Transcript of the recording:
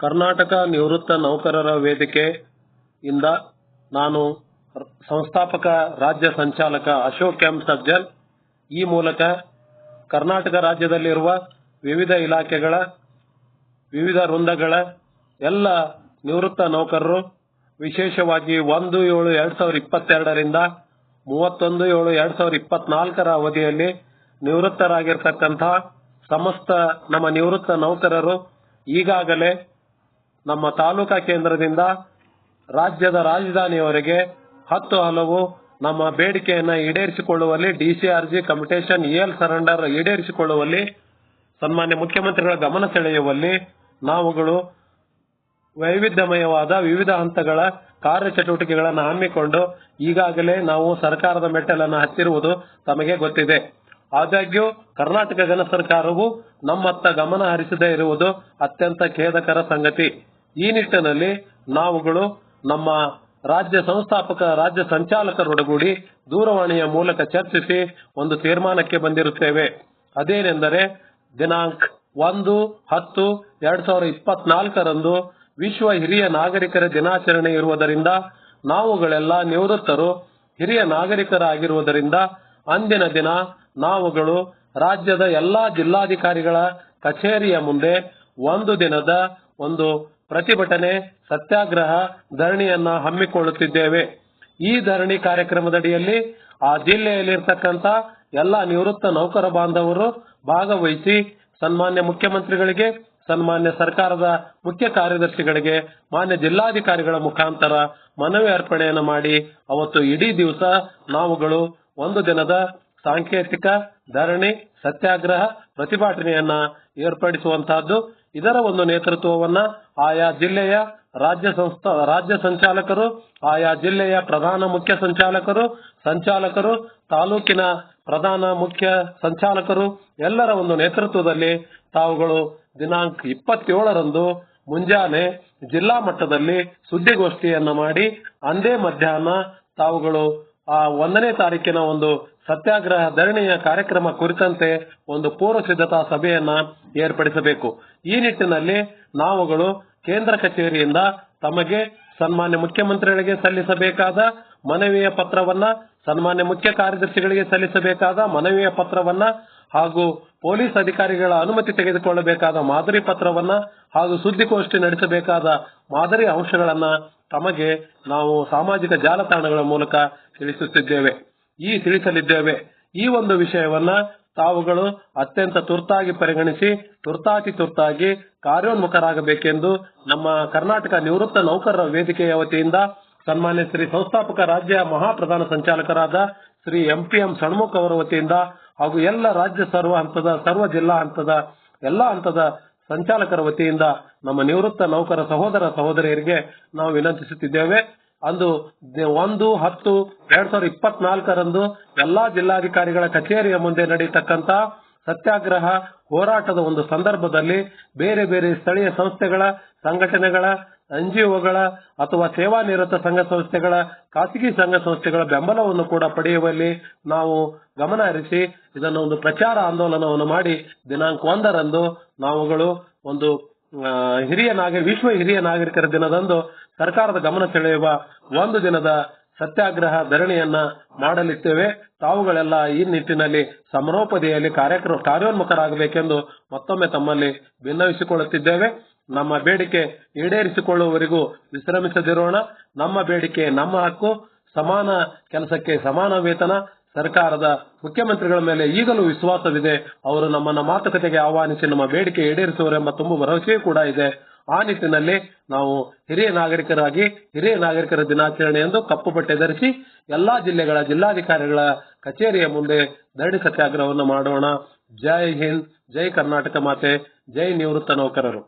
ಕರ್ನಾಟಕ ನಿವೃತ್ತ ನೌಕರರ ವೇದಿಕೆ ಇಂದ ನಾನು ಸಂಸ್ಥಾಪಕ, ರಾಜ್ಯ ಸಂಚಾಲಕ ಅಶೋಕ್ ಎಂ ಸಜ್ಜನ್ ಈ ಮೂಲಕ ಕರ್ನಾಟಕ ರಾಜ್ಯದಲ್ಲಿರುವ ವಿವಿಧ ಇಲಾಖೆಗಳ, ವಿವಿಧ ವೃಂದಗಳ ಎಲ್ಲ ನಿವೃತ್ತ ನೌಕರರು, ವಿಶೇಷವಾಗಿ ಒಂದು ಏಳು ಎರಡ್ ಸಾವಿರದ ಇಪ್ಪತ್ತೆರಡರಿಂದ ಮೂವತ್ತೊಂದು ಏಳು ಎರಡ್ ಸಾವಿರದ ಇಪ್ಪತ್ನಾಲ್ಕರ ಅವಧಿಯಲ್ಲಿ ನಿವೃತ್ತರಾಗಿರ್ತಕ್ಕಂತಹ ಸಮಸ್ತ ನಮ್ಮ ನಿವೃತ್ತ ನೌಕರರು ಈಗಾಗಲೇ ನಮ್ಮ ತಾಲೂಕಾ ಕೇಂದ್ರದಿಂದ ರಾಜ್ಯದ ರಾಜಧಾನಿಯವರೆಗೆ ಹತ್ತು ಹಲವು ನಮ್ಮ ಬೇಡಿಕೆಯನ್ನ ಈಡೇರಿಸಿಕೊಳ್ಳುವಲ್ಲಿ ಡಿಸಿಆರ್ಜಿ ಕಮಿಟೇಷನ್ ಎಲ್ ಸರೆಂಡರ್ ಈಡೇರಿಸಿಕೊಳ್ಳುವಲ್ಲಿ, ಸನ್ಮಾನ್ಯ ಮುಖ್ಯಮಂತ್ರಿಗಳ ಗಮನ ಸೆಳೆಯುವಲ್ಲಿ ನಾವುಗಳು ವೈವಿಧ್ಯಮಯವಾದ ವಿವಿಧ ಹಂತಗಳ ಕಾರ್ಯಚಟುವಟಿಕೆಗಳನ್ನು ಹಮ್ಮಿಕೊಂಡು ಈಗಾಗಲೇ ನಾವು ಸರ್ಕಾರದ ಮೆಟ್ಟಲನ್ನು ಹತ್ತಿರುವುದು ತಮಗೆ ಗೊತ್ತಿದೆ. ಆದಾಗ್ಯೂ ಕರ್ನಾಟಕ ಜನ ಸರ್ಕಾರವು ನಮ್ಮತ್ತ ಗಮನ ಹರಿಸದೇ ಇರುವುದು ಅತ್ಯಂತ ಖೇದಕರ ಸಂಗತಿ. ಈ ನಿಟ್ಟಿನಲ್ಲಿ ನಾವುಗಳು ನಮ್ಮ ರಾಜ್ಯ ಸಂಸ್ಥಾಪಕ, ರಾಜ್ಯ ಸಂಚಾಲಕರೊಡಗೂಡಿ ದೂರವಾಣಿಯ ಮೂಲಕ ಚರ್ಚಿಸಿ ಒಂದು ತೀರ್ಮಾನಕ್ಕೆ ಬಂದಿರುತ್ತೇವೆ. ಅದೇನೆಂದರೆ ದಿನಾಂಕ ಒಂದು ಹತ್ತು ಎರಡ್ ಸಾವಿರದ ಇಪ್ಪತ್ನಾಲ್ಕರಂದು ವಿಶ್ವ ಹಿರಿಯ ನಾಗರಿಕರ ದಿನಾಚರಣೆ ಇರುವುದರಿಂದ ನಾವುಗಳೆಲ್ಲ ನಿವೃತ್ತರು ಹಿರಿಯ ನಾಗರಿಕರಾಗಿರುವುದರಿಂದ ಅಂದಿನ ದಿನ ನಾವುಗಳು ರಾಜ್ಯದ ಎಲ್ಲಾ ಜಿಲ್ಲಾಧಿಕಾರಿಗಳ ಕಚೇರಿಯ ಮುಂದೆ ಒಂದು ದಿನದ ಒಂದು ಪ್ರತಿಭಟನೆ, ಸತ್ಯಾಗ್ರಹ, ಧರಣಿಯನ್ನ ಹಮ್ಮಿಕೊಳ್ಳುತ್ತಿದ್ದೇವೆ. ಈ ಧರಣಿ ಕಾರ್ಯಕ್ರಮದಡಿಯಲ್ಲಿ ಆ ಜಿಲ್ಲೆಯಲ್ಲಿರ್ತಕ್ಕಂತ ಎಲ್ಲ ನಿವೃತ್ತ ನೌಕರ ಬಾಂಧವರು ಭಾಗವಹಿಸಿ ಸನ್ಮಾನ್ಯ ಮುಖ್ಯಮಂತ್ರಿಗಳಿಗೆ, ಸನ್ಮಾನ್ಯ ಸರ್ಕಾರದ ಮುಖ್ಯ ಕಾರ್ಯದರ್ಶಿಗಳಿಗೆ, ಮಾನ್ಯ ಜಿಲ್ಲಾಧಿಕಾರಿಗಳ ಮುಖಾಂತರ ಮನವಿ ಅರ್ಪಣೆಯನ್ನು ಮಾಡಿ ಅವತ್ತು ಇಡೀ ದಿವಸ ನಾವುಗಳು ಒಂದು ದಿನದ ಸಾಂಕೇತಿಕ, ಧರಣಿ, ಸತ್ಯಾಗ್ರಹ, ಪ್ರತಿಭಟನೆಯನ್ನ ಏರ್ಪಡಿಸುವಂತಹದ್ದು. ಇದರ ಒಂದು ನೇತೃತ್ವವನ್ನ ಆಯಾ ಜಿಲ್ಲೆಯ ರಾಜ್ಯ ಸಂಸ್ಥಾ, ರಾಜ್ಯ ಸಂಚಾಲಕರು, ಆಯಾ ಜಿಲ್ಲೆಯ ಪ್ರಧಾನ ಮುಖ್ಯ ಸಂಚಾಲಕರು ಸಂಚಾಲಕರು, ತಾಲೂಕಿನ ಪ್ರಧಾನ ಮುಖ್ಯ ಸಂಚಾಲಕರು, ಎಲ್ಲರ ಒಂದು ನೇತೃತ್ವದಲ್ಲಿ ತಾವುಗಳು ದಿನಾಂಕ ಇಪ್ಪತ್ತೇಳರಂದು ಮುಂಜಾನೆ ಜಿಲ್ಲಾ ಮಟ್ಟದಲ್ಲಿ ಸುದ್ದಿಗೋಷ್ಠಿಯನ್ನು ಮಾಡಿ, ಅಂದೇ ಮಧ್ಯಾಹ್ನ ತಾವುಗಳು ಆ ಒಂದನೇ ತಾರೀಕಿನ ಒಂದು ಸತ್ಯಾಗ್ರಹ ಧರಣಿಯ ಕಾರ್ಯಕ್ರಮ ಕುರಿತಂತೆ ಒಂದು ಪೂರ್ವ ಸಿದ್ಧತಾ ಸಭೆಯನ್ನ ಏರ್ಪಡಿಸಬೇಕು. ಈ ನಿಟ್ಟಿನಲ್ಲಿ ನಾವುಗಳು ಕೇಂದ್ರ ಕಚೇರಿಯಿಂದ ತಮಗೆ ಸನ್ಮಾನ್ಯ ಮುಖ್ಯಮಂತ್ರಿಗಳಿಗೆ ಸಲ್ಲಿಸಬೇಕಾದ ಮನವಿಯ ಪತ್ರವನ್ನ, ಸನ್ಮಾನ್ಯ ಮುಖ್ಯ ಕಾರ್ಯದರ್ಶಿಗಳಿಗೆ ಸಲ್ಲಿಸಬೇಕಾದ ಮನವಿಯ ಪತ್ರವನ್ನ ಹಾಗೂ ಪೊಲೀಸ್ ಅಧಿಕಾರಿಗಳ ಅನುಮತಿ ತೆಗೆದುಕೊಳ್ಳಬೇಕಾದ ಮಾದರಿ ಪತ್ರವನ್ನ ಹಾಗೂ ಸುದ್ದಿಗೋಷ್ಠಿ ನಡೆಸಬೇಕಾದ ಮಾದರಿ ಅಂಶಗಳನ್ನ ತಮಗೆ ನಾವು ಸಾಮಾಜಿಕ ಜಾಲತಾಣಗಳ ಮೂಲಕ ತಿಳಿಸುತ್ತಿದ್ದೇವೆ. ಈ ತಿಳಿಸಲಿದ್ದೇವೆ. ಈ ಒಂದು ವಿಷಯವನ್ನ ತಾವುಗಳು ಅತ್ಯಂತ ತುರ್ತಾಗಿ ಪರಿಗಣಿಸಿ, ತುರ್ತಾತಿ ತುರ್ತಾಗಿ ಕಾರ್ಯೋನ್ಮುಖರಾಗಬೇಕೆಂದು ನಮ್ಮ ಕರ್ನಾಟಕ ನಿವೃತ್ತ ನೌಕರರ ವೇದಿಕೆಯ ವತಿಯಿಂದ ಸನ್ಮಾನ್ಯ ಶ್ರೀ ಸಂಸ್ಥಾಪಕ ರಾಜ್ಯ ಮಹಾಪ್ರಧಾನ ಸಂಚಾಲಕರಾದ Shri M P M Shanmukh ಅವರ ವತಿಯಿಂದ ಹಾಗೂ ಎಲ್ಲ ರಾಜ್ಯ ಸರ್ವ ಹಂತದ, ಸರ್ವ ಜಿಲ್ಲಾ ಹಂತದ, ಎಲ್ಲಾ ಹಂತದ ಸಂಚಾಲಕರ ವತಿಯಿಂದ ನಮ್ಮ ನಿವೃತ್ತ ನೌಕರ ಸಹೋದರ ಸಹೋದರಿಯರಿಗೆ ನಾವು ವಿನಂತಿಸುತ್ತಿದ್ದೇವೆ. ಅಂದು ಒಂದು ಹತ್ತು ಎರಡ್ ಸಾವಿರದ ಇಪ್ಪತ್ನಾಲ್ಕರಂದು ಎಲ್ಲಾ ಜಿಲ್ಲಾಧಿಕಾರಿಗಳ ಕಚೇರಿಯ ಮುಂದೆ ನಡೆಯತಕ್ಕಂತ ಸತ್ಯಾಗ್ರಹ ಹೋರಾಟದ ಒಂದು ಸಂದರ್ಭದಲ್ಲಿ ಬೇರೆ ಬೇರೆ ಸ್ಥಳೀಯ ಸಂಸ್ಥೆಗಳ, ಸಂಘಟನೆಗಳ ಎನ್ಜಿಒಗಳ ಅಥವಾ ಸೇವಾ ನಿರತ ಸಂಘ ಸಂಸ್ಥೆಗಳ, ಖಾಸಗಿ ಸಂಘ ಸಂಸ್ಥೆಗಳ ಬೆಂಬಲವನ್ನು ಕೂಡ ಪಡೆಯುವಲ್ಲಿ ನಾವು ಗಮನ ಹರಿಸಿ ಇದನ್ನು ಒಂದು ಪ್ರಚಾರ ಆಂದೋಲನವನ್ನು ಮಾಡಿ ದಿನಾಂಕ ಒಂದರಂದು ನಾವುಗಳು ಒಂದು ಹಿರಿಯ ನಾಗರಿಕ ವಿಶ್ವ ಹಿರಿಯ ನಾಗರಿಕರ ದಿನದಂದು ಸರ್ಕಾರದ ಗಮನ ಸೆಳೆಯುವ ಒಂದು ದಿನದ ಸತ್ಯಾಗ್ರಹ ಧರಣಿಯನ್ನ ಮಾಡಲಿದ್ದೇವೆ. ತಾವುಗಳೆಲ್ಲ ಈ ನಿಟ್ಟಿನಲ್ಲಿ ಸಮರೋಪದಿಯಲ್ಲಿ ಕಾರ್ಯಕ್ರಮ ಕಾರ್ಯೋನ್ಮುಖರಾಗಬೇಕೆಂದು ಮತ್ತೊಮ್ಮೆ ತಮ್ಮಲ್ಲಿ ಭಿನ್ನವಿಸಿಕೊಳ್ಳುತ್ತಿದ್ದೇವೆ ನಮ್ಮ ಬೇಡಿಕೆ ಈಡೇರಿಸಿಕೊಳ್ಳುವವರೆಗೂ ವಿಶ್ರಮಿಸದಿರೋಣ. ನಮ್ಮ ಬೇಡಿಕೆ ನಮ್ಮ ಹಕ್ಕು. ಸಮಾನ ಕೆಲಸಕ್ಕೆ ಸಮಾನ ವೇತನ. ಸರ್ಕಾರದ ಮುಖ್ಯಮಂತ್ರಿಗಳ ಮೇಲೆ ಈಗಲೂ ವಿಶ್ವಾಸವಿದೆ. ಅವರು ನಮ್ಮನ್ನ ಮಾತುಕತೆಗೆ ಆಹ್ವಾನಿಸಿ ನಮ್ಮ ಬೇಡಿಕೆ ಈಡೇರಿಸುವರೆಂಬ ತುಂಬ ಭರವಸೆಯೂ ಕೂಡ ಇದೆ. ಆ ನಿಟ್ಟಿನಲ್ಲಿ ನಾವು ಹಿರಿಯ ನಾಗರಿಕರಾಗಿ, ಹಿರಿಯ ನಾಗರಿಕರ ದಿನಾಚರಣೆ ಎಂದು ಕಪ್ಪು ಬಟ್ಟೆ ಧರಿಸಿ ಎಲ್ಲಾ ಜಿಲ್ಲೆಗಳ ಜಿಲ್ಲಾಧಿಕಾರಿಗಳ ಕಚೇರಿಯ ಮುಂದೆ ಧರಣಿ ಸತ್ಯಾಗ್ರಹವನ್ನು ಮಾಡೋಣ. ಜೈ ಹಿಂದ್, ಜೈ ಕರ್ನಾಟಕ ಮಾತೆ, ಜೈ ನಿವೃತ್ತ ನೌಕರರು.